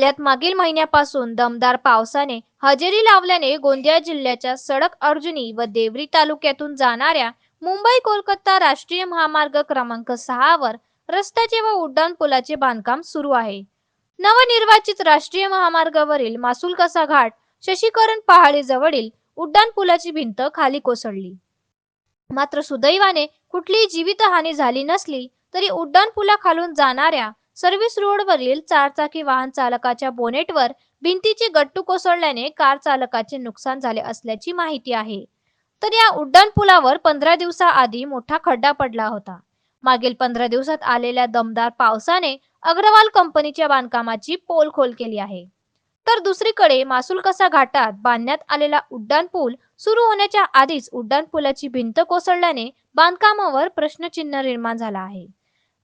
जिल्ह्यात मागील महिन्यापासून दमदार पावसाने हजेरी लावल्याने गोंदिया जिल्ह्याच्या सडक अर्जुनी व देवरी तालुक्यातून जाणाऱ्या मुंबई कोलकाता राष्ट्रीय महामार्ग क्रमांक सहावर रस्त्याचे व उड्डाण पुलाचे बांधकाम सुरू आहे. नवनिर्वाचित राष्ट्रीय महामार्गावरील मासुल कसा घाट शशीकरण पहाडी जवळील उड्डाण पुलाची भिंत खाली कोसळली. मात्र सुदैवाने कुठलीही जीवितहानी झाली नसली तरी उड्डाण पुलाखालून जाणाऱ्या सर्व्हिस रोडवरील चारचाकी वाहन चालकाच्या बोनेटवर भिंतीची गट्टू कोसळल्याने कार चालकाचे नुकसान झाले असल्याची माहिती आहे. तर या उड्डाण पुलावर पंधरा दिवसाआधी मोठा खड्डा पडला होता. मागील पंधरा दिवसात आलेल्या दमदार पावसाने अग्रवाल कंपनीच्या बांधकामाची पोलखोल केली आहे. तर दुसरीकडे मासुलकसा घाटात बांधण्यात आलेला उड्डाण पूल सुरू होण्याच्या आधीच उड्डाण पुलाची भिंत कोसळल्याने बांधकामावर प्रश्नचिन्ह निर्माण झाला आहे.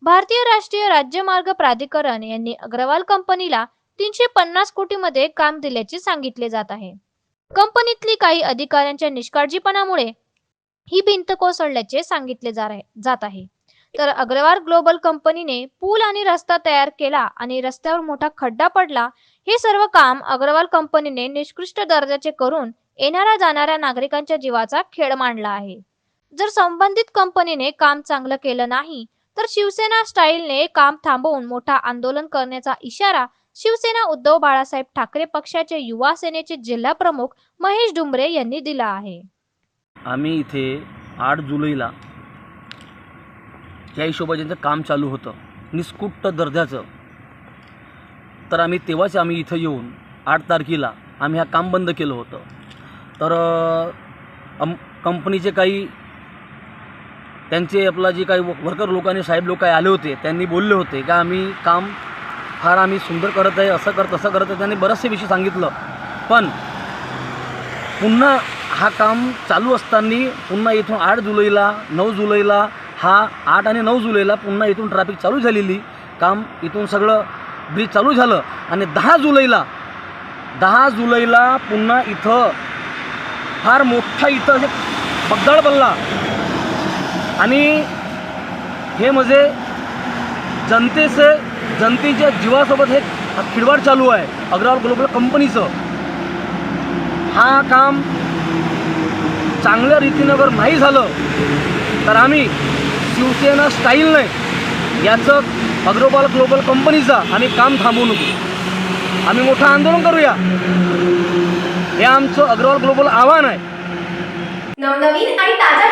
भारतीय राष्ट्रीय राज्यमार्ग प्राधिकरण यांनी अग्रवाल कंपनीला तीनशे पन्नास कोटीमध्ये काम दिल्याचे सांगितले जात आहे. कंपनीतली काही अधिकाऱ्यांच्या निष्काळजीपणामुळे ही भिंत कोसळल्याचे सांगितले जात आहे. तर अग्रवाल ग्लोबल कंपनीने पूल आणि रस्ता तयार केला आणि रस्त्यावर मोठा खड्डा पडला हे सर्व काम अग्रवाल कंपनीने निष्कृष्ट दर्जाचे करून येणाऱ्या जाणाऱ्या नागरिकांच्या जीवाचा खेळ मांडला आहे. जर संबंधित कंपनीने काम चांगलं केलं नाही तर शिवसेना स्टाईलने काम थांबवून मोठा आंदोलन करण्याचा इशारा शिवसेना उद्धव बाळासाहेब ठाकरे पक्षाचे युवा सेनेचे जिल्हा प्रमुख महेश डुंबरे यांनी दिला आहे. आम्ही इथे आठ जुलैला या हिशोबाचं काम चालू होतं. निस्कुट्ट दर्जाचं. तर आम्ही तेव्हाच आम्ही इथं येऊन आठ तारखेला आम्ही हा काम बंद केलं होतं. तर कंपनीचे काही त्यांचे आपला जे काही वर्कर लोकांनी साहेब लोक आले होते त्यांनी बोलले होते का आम्ही काम फार आम्ही सुंदर करत आहे असं करत तसं करत आहे. त्यांनी बरेचसे विषय सांगितलं. पण पुन्हा हा काम चालू असताना पुन्हा इथून आठ जुलैला नऊ जुलैला हा आठ आणि नऊ जुलैला पुन्हा इथून ट्रॅफिक चालू झालेली. काम इथून सगळं ब्रिज चालू झालं. आणि दहा जुलैला दहा जुलैला पुन्हा इथं फार मोठा इथं बगदाळ बनला आणि हे म्हणजे जनतेचे जनतेच्या जीवासोबत हे खिडवाड चालू आहे अग्रवाल ग्लोबल कंपनीचं. हा काम चांगल्या रीतीनं जर नाही झालं तर आम्ही शिवसेना स्टाईलने याचं अग्रवाल ग्लोबल कंपनीचा आम्ही काम थांबवू नको. आम्ही मोठं आंदोलन करूया. हे आमचं अग्रवाल ग्लोबल आव्हान आहे. नवनवीन आणि ताज्या